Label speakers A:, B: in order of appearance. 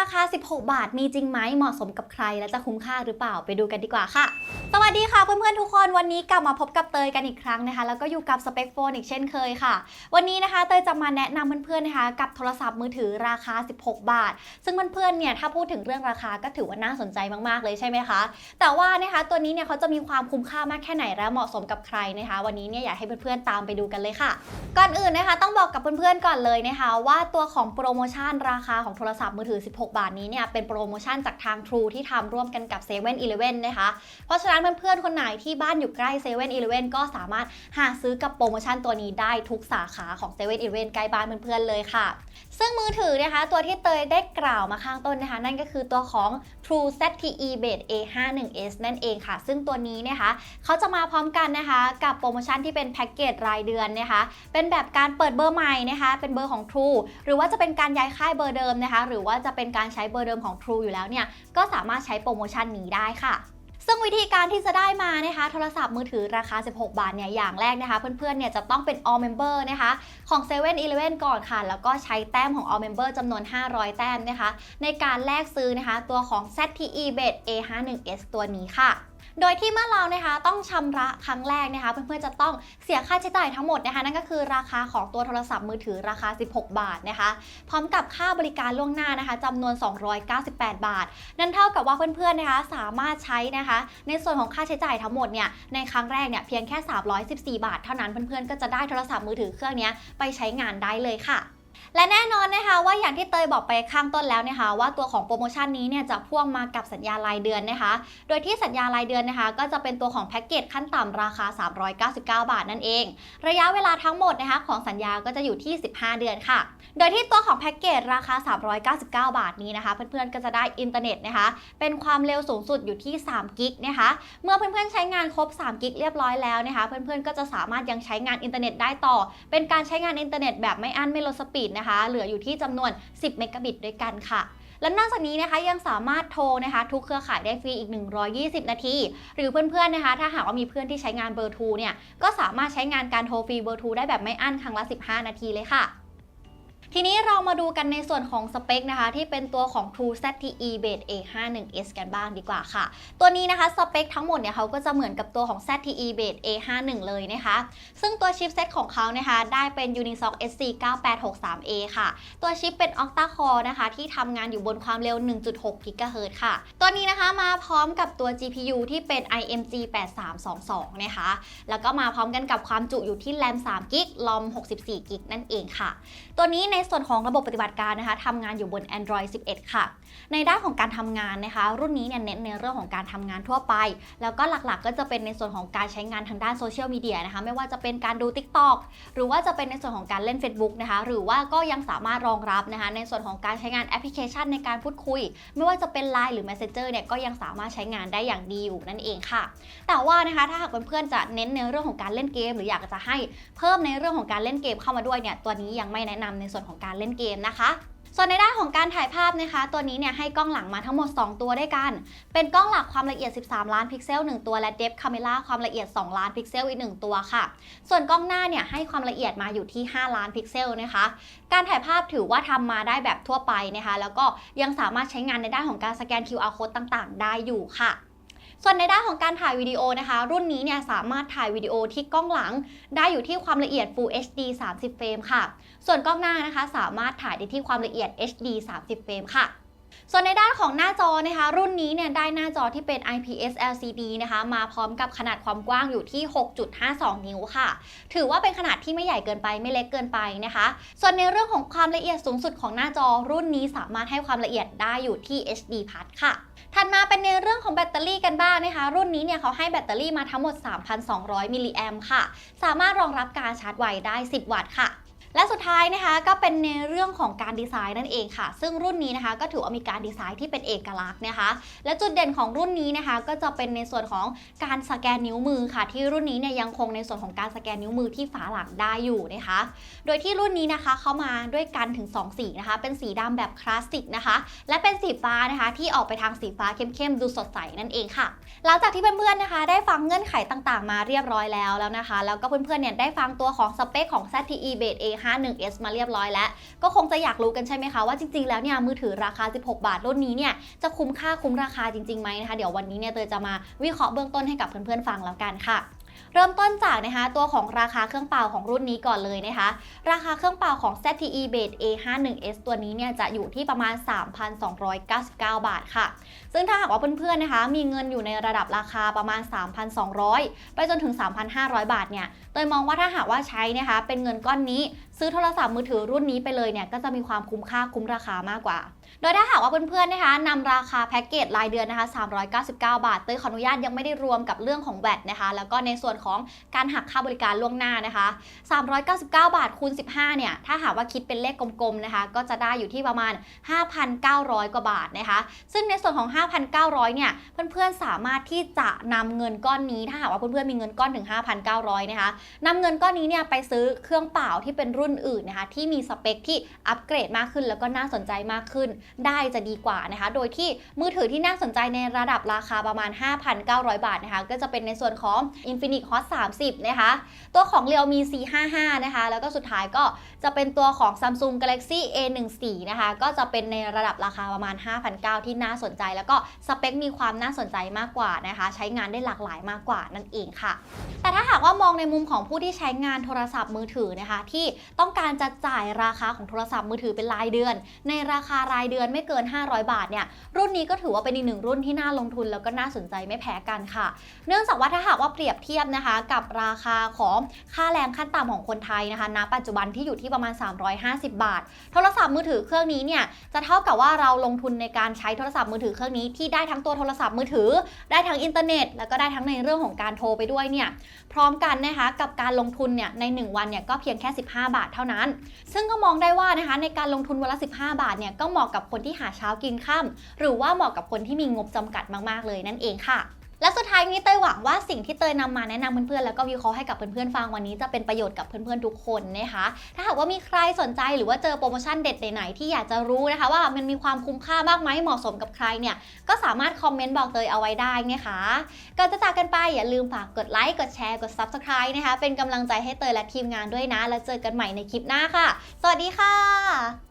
A: ราคา 16 บาทมีจริงไหมเหมาะสมกับใคร และจะคุ้มค่าหรือเปล่าไปดูกันดีกว่าค่ะ สวัสดีค่ะเพื่อนๆทุกคนวันนี้กลับมาพบกับเตยกันอีกครั้งนะคะ แล้วก็อยู่กับสเปคโฟนอีกเช่นเคยค่ะ วันนี้นะคะเตยจะมาแนะนำเพื่อนๆนะคะ กับโทรศัพท์มือถือราคา 16 บาท ซึ่งเพื่อนๆเนี่ยถ้าพูดถึงเรื่องราคาก็ถือว่าน่าสนใจมากๆเลยใช่ไหมคะแต่ว่านะคะตัวนี้เนี่ยเขาจะมีความคุ้มค่ามากแค่ไหนและเหมาะสมกับใครนะคะ วันนี้เนี่ยอยากให้เพื่อนๆตามไปดูกันเลยค่ะ ก่อนอื่นนะคะ ต้องบอกกับเพื่อนๆก่อนเลยนะคะ ว่าตัวของโปรโมชั่นราคาของโทรศัพท์มือถือ 16บาทนี้เนี่ยเป็นโปรโมชั่นจากทาง True ที่ทำร่วมกันกับ7 e เ e ่ e อนะคะ เพราะฉะนั้นเพื่อนๆคนไหนที่บ้านอยู่ใกล้7 e เ e ่ e ก็สามารถหาซื้อกับโปรโมชั่นตัวนี้ได้ทุกสาขาของ7 e เ e ่ e ใกล้บ้านเพื่อนๆเลยค่ะ ซึ่งมือถือนะคะตัวที่เตยได้กล่าวมาข้างต้นนะคะ นั่นก็คือตัวของ True ZTE Base A51s นั่นเองค่ะ ซึ่งตัวนี้นะคะเขาจะมาพร้อมกันนะคะกับโปรโมชั่นที่เป็นแพ็กเกจรายเดือนนะคะเป็นแบบการเปิดเบอร์ใหม่นะคะเป็นเบอร์ของ True หรือว่าจะเป็นการย้ายค่ายเบอร์เดิมนะคะ หรือว่าจะเป็นการการใช้เบอร์เดิมของ True อยู่แล้วเนี่ย ก็สามารถใช้โปรโมชั่นนี้ได้ค่ะซึ่งวิธีการที่จะได้มานะคะโทรศัพท์มือถือราคา 16 บาทเนี่ยอย่างแรกนะคะ เพื่อนๆเนี่ยจะต้องเป็น all member นะคะของ7 e เ e ่ e ก่อนค่ะ แล้วก็ใช้แต้มของ all member จำนวน 500 แต้มนะคะ ในการแลกซื้อนะคะ ตัวของ ZTE b e t A51s ตัวนี้ค่ะ โดยที่เมื่อเรานะคะต้องชำระครั้งแรกนะคะเพื่อนๆจะต้องเสียค่าใช้จ่ายทั้งหมดนะคะ นั่นก็คือราคาของตัวโทรศัพท์มือถือราคา 16 บาทนะคะ พร้อมกับค่าบริการล่วงหน้านะคะจำนวน 298 บาท นั่นเท่ากับว่าเพื่อนๆนะคะสามารถใช้นะคะ ในส่วนของค่าใช้จ่ายทั้งหมดเนี่ยในครั้งแรกเนี่ยเพียงแค่ 314 บาท เท่านั้นเพื่อนๆก็จะได้โทรศัพท์มือถือเครื่องนี้ไปใช้งานได้เลยค่ะ และแน่นอนนะคะว่าอย่างที่เตยบอกไปข้างต้นแล้วนะคะ ว่าตัวของโปรโมชั่นนี้เนี่ยจะพ่วงมากับสัญญารายเดือนนะคะ โดยที่สัญญารายเดือนนะคะ ก็จะเป็นตัวของแพ็กเกจขั้นต่ำราคา 399 บาทนั่นเอง ระยะเวลาทั้งหมดนะคะของสัญญาก็จะอยู่ที่ 15 เดือนค่ะ โดยที่ตัวของแพ็กเกจราคา 399 บาทนี้นะคะเพื่อนๆก็จะได้อินเทอร์เน็ตนะคะ เป็นความเร็วสูงสุดอยู่ที่3กิกนะคะ เมื่อเพื่อนๆใช้งานครบ3กิกเรียบร้อยแล้วนะคะ เพื่อนๆก็จะสามารถยังใช้งานอินเทอร์เน็ตได้ต่อ เป็นการใช้งานอินเทอร์เน็ตแบบไม่อั้นไม่ลดสปีดนะคะ เหลืออยู่ที่จำนวน 10 เมกะบิตด้วยกันค่ะและนอกจากนี้นะคะยังสามารถโทรนะคะทุกเครือข่ายได้ฟรีอีก 120 นาที หรือเพื่อนๆนะคะ ถ้าหากว่ามีเพื่อนที่ใช้งานเบอร์ทูเนี่ยก็สามารถใช้งานการโทรฟรีเบอร์ทูได้แบบไม่อั้นครั้งละ 15 นาทีเลยค่ะ ทีนี้เรามาดูกันในส่วนของสเปคนะคะ ที่เป็นตัวของ True ZTE Base A51s กันบ้างดีกว่าค่ะ ตัวนี้นะคะสเปคทั้งหมดเนี่ยเขาก็จะเหมือนกับตัวของ ZTE Base A51 เลยนะคะ ซึ่งตัวชิปเซตของเขานะคะ ได้เป็น Unisoc SC9863A ค่ะ ตัวชิปเป็น Octa Core นะคะ ที่ทำงานอยู่บนความเร็ว 1.6 GHz ค่ะ ตัวนี้นะคะมาพร้อมกับตัว GPU ที่เป็น IMG 8322 นะคะ แล้วก็มาพร้อมกันกับความจุอยู่ที่ RAM 3 g b ROM 64 g b นั่นเองค่ะ ตัวนี้ในส่วนของระบบปฏิบัติการนะคะทำงานอยู่บน Android 11 ค่ะ ในด้านของการทำงานนะคะ รุ่นนี้เนี่ยเน้นในเรื่องของการทำงานทั่วไป แล้วก็หลักๆ ก็จะเป็นในส่วนของการใช้งานทางด้านโซเชียลมีเดียนะคะ ไม่ว่าจะเป็นการดู TikTok หรือว่าจะเป็นในส่วนของการเล่น Facebook นะคะ หรือว่าก็ยังสามารถรองรับนะคะ ในส่วนของการใช้งานแอปพลิเคชันในการพูดคุย ไม่ว่าจะเป็น Line หรือ Messenger เนี่ยก็ยังสามารถใช้งานได้อย่างดีอยู่นั่นเองค่ะ แต่ว่านะคะถ้าหากเพื่อนๆจะเน้นในเรื่องของการเล่นเกม หรืออยากจะให้เพิ่มในเรื่องของการเล่นเกมเข้ามาด้วยเนี่ยตัวนี้ยังไม่แนะนำในส่วนของการเล่นเกมนะคะ ส่วนในด้านของการถ่ายภาพนะคะ ตัวนี้เนี่ยให้กล้องหลังมาทั้งหมด 2 ตัวด้วยกัน เป็นกล้องหลักความละเอียด 13 ล้านพิกเซล 1 ตัวและเดฟคาเมล่าความละเอียด 2 ล้านพิกเซลอีก 1 ตัวค่ะ ส่วนกล้องหน้าเนี่ยให้ความละเอียดมาอยู่ที่ 5 ล้านพิกเซลนะคะ การถ่ายภาพถือว่าทำมาได้แบบทั่วไปนะคะ แล้วก็ยังสามารถใช้งานในด้านของการสแกน QR code ต่าง ๆ ได้อยู่ค่ะ ส่วนในด้านของการถ่ายวิดีโอนะคะ รุ่นนี้เนี่ยสามารถถ่ายวิดีโอที่กล้องหลัง ได้อยู่ที่ความละเอียด Full HD 30 เฟรมค่ะ ส่วนกล้องหน้านะคะ สามารถถ่ายได้ที่ความละเอียด HD 30 เฟรมค่ะ ส่วนในด้านของหน้าจอนะคะ รุ่นนี้เนี่ยได้หน้าจอที่เป็น IPS LCD นะคะ มาพร้อมกับขนาดความกว้างอยู่ที่ 6.52 นิ้วค่ะ ถือว่าเป็นขนาดที่ไม่ใหญ่เกินไปไม่เล็กเกินไปนะคะ ส่วนในเรื่องของความละเอียดสูงสุดของหน้าจอรุ่นนี้สามารถให้ความละเอียดได้อยู่ที่ HD Plus ค่ะถัดมาเป็นในเรื่องของแบตเตอรี่กันบ้างนะคะ รุ่นนี้เนี่ยเขาให้แบตเตอรี่มาทั้งหมด 3,200 มิลลิแอมค่ะ สามารถรองรับการชาร์จไวได้ 10 วัตต์ค่ะ และสุดท้ายนะคะก็เป็นในเรื่องของการดีไซน์นั่นเองค่ะ ซึ่งรุ่นนี้นะคะก็ถือว่ามีการดีไซน์ที่เป็นเอกลักษณ์นะคะ และจุดเด่นของรุ่นนี้นะคะ ก็จะเป็นในส่วนของการสแกนนิ้วมือค่ะ ที่รุ่นนี้เนี่ยยังคงในส่วนของการสแกนนิ้วมือที่ฝาหลังได้อยู่นะคะ โดยที่รุ่นนี้นะคะเข้ามาด้วยกันถึง 2 สีนะคะ เป็นสีดำแบบคลาสสิกนะคะ และเป็นสีฟ้านะคะ ที่ออกไปทางสีฟ้าเข้มๆดูสดใสนั่นเองค่ะ หลังจากที่เพื่อนๆนะคะ ได้ฟังเงื่อนไขต่างๆ มาเรียบร้อยแล้วแล้วนะคะ แล้วก็เพื่อนๆเนี่ยได้ฟังตัวของสเปคของ ZTE Base A A51s มาเรียบร้อยแล้ว ก็คงจะอยากรู้กันใช่ไหมคะว่าจริงๆ แล้วเนี่ยมือถือราคา 16 บาทรุ่นนี้เนี่ยจะคุ้มค่าคุ้มราคาจริงๆไหมนะคะเดี๋ยววันนี้เนี่ยเตยจะมาวิเคราะห์เบื้องต้นให้กับเพื่อนๆฟังแล้วกันค่ะ เริ่มต้นจากนะคะตัวของราคาเครื่องเป่าของรุ่นนี้ก่อนเลยนะคะ ราคาเครื่องเป่าของ ZTE Base A51s ตัวนี้เนี่ยจะอยู่ที่ประมาณ 3,299 บาทค่ะ ซึ่งถ้าหากว่าเพื่อนๆนะคะ มีเงินอยู่ในระดับราคาประมาณ 3,200 ไปจนถึง 3,500 บาทเนี่ยเตยมองว่าถ้าหากว่าใช้นะคะ เป็นเงินก้อนนี้ ซื้อโทรศัพท์มือถือรุ่นนี้ไปเลยเนี่ยก็จะมีความคุ้มค่าคุ้มราคามากกว่า โดยถ้าหากว่าเพื่อนๆนะคะนำราคาแพ็กเกจรายเดือนนะคะ 399 บาทเตยขออนุญาตยังไม่ได้รวมกับเรื่องของแวดนะคะ แล้วก็ในส่วนของการหักค่าบริการล่วงหน้านะคะ 399 บาทคูณ 15 เนี่ย ถ้าหากว่าคิดเป็นเลขกลมๆนะคะ ก็จะได้อยู่ที่ประมาณ 5,900 กว่าบาทนะคะ ซึ่งในส่วนของ 5,900 เนี่ย เพื่อนๆสามารถที่จะนำเงินก้อนนี้ ถ้าหากว่าเพื่อนๆมีเงินก้อนถึง 5,900 นะคะนำเงินก้อนนี้เนี่ยไปซื้อเครื่องเป่าที่เป็นรุ่นอื่นนะคะ ที่มีสเปคที่อัปเกรดมากขึ้นแล้วก็น่าสนใจมากขึ้นได้จะดีกว่านะคะ โดยที่มือถือที่น่าสนใจในระดับราคาประมาณ 5,900 บาทนะคะ ก็จะเป็นในส่วนของ Infinix Hot 30 นะคะ ตัวของ Realme C55 นะคะ แล้วก็สุดท้ายก็จะเป็นตัวของ Samsung Galaxy A14 นะคะ ก็จะเป็นในระดับราคาประมาณ 5,900 ที่น่าสนใจ แล้วก็สเปคมีความน่าสนใจมากกว่านะคะ ใช้งานได้หลากหลายมากกว่านั่นเองค่ะ แต่ถ้าหากว่ามองในมุมของผู้ที่ใช้งานโทรศัพท์มือถือนะคะ ที่ต้องการจะจ่ายราคาของโทรศัพท์มือถือเป็นรายเดือน ในราคารายเดือนไม่เกิน 500 บาทเนี่ยรุ่นนี้ก็ถือว่าเป็นอีกหนึ่งรุ่นที่น่าลงทุนแล้วก็น่าสนใจไม่แพ้กันค่ะ เนื่องจากว่าถ้าหากว่าเปรียบเทียบนะคะ กับราคาของค่าแรงขั้นต่ำของคนไทยนะคะณปัจจุบันที่อยู่ที่ประมาณ 350 บาท โทรศัพท์มือถือเครื่องนี้เนี่ยจะเท่ากับว่าเราลงทุนในการใช้โทรศัพท์มือถือเครื่องนี้ที่ได้ทั้งตัวโทรศัพท์มือถือ ได้ทั้งอินเทอร์เน็ต แล้วก็ได้ทั้งในเรื่องของการโทรไปด้วยเนี่ยพร้อมกันนะคะกับการลงทุนเนี่ยใน 1 วันเนี่ยก็เพียงแค่ 15 บาทเท่านั้น ซึ่งก็มองได้ว่านะคะในการลงทุนวันละ 15 บาทเนี่ยก็เหมาะาะกับคนที่หาเช้ากินค่ำหรือว่าเหมาะกับคนที่มีงบจำกัดมากๆเลยนั่นเองค่ะและสุดท้ายนี้เตยหวังว่าสิ่งที่เตยนำมาแนะนำเพื่อนๆแล้วก็วิเคราะห์ให้กับเพื่อนๆฟังวันนี้จะเป็นประโยชน์กับเพื่อนๆทุกคนนะคะถ้าหากว่ามีใครสนใจหรือว่าเจอโปรโมชั่นเด็ดไหนๆที่อยากจะรู้นะคะ ว่ามันมีความคุ้มค่ามากไหมเหมาะสมกับใครเนี่ยก็สามารถคอมเมนต์บอกเตยเอาไว้ได้นะคะก่อนจะจากกันไปอย่าลืมฝากกดไลค์กดแชร์กด Subscribe นะคะเป็นกำลังใจให้เตยและทีมงานด้วยนะ แล้วเจอกันใหม่ในคลิปหน้าค่ะ สวัสดีค่ะ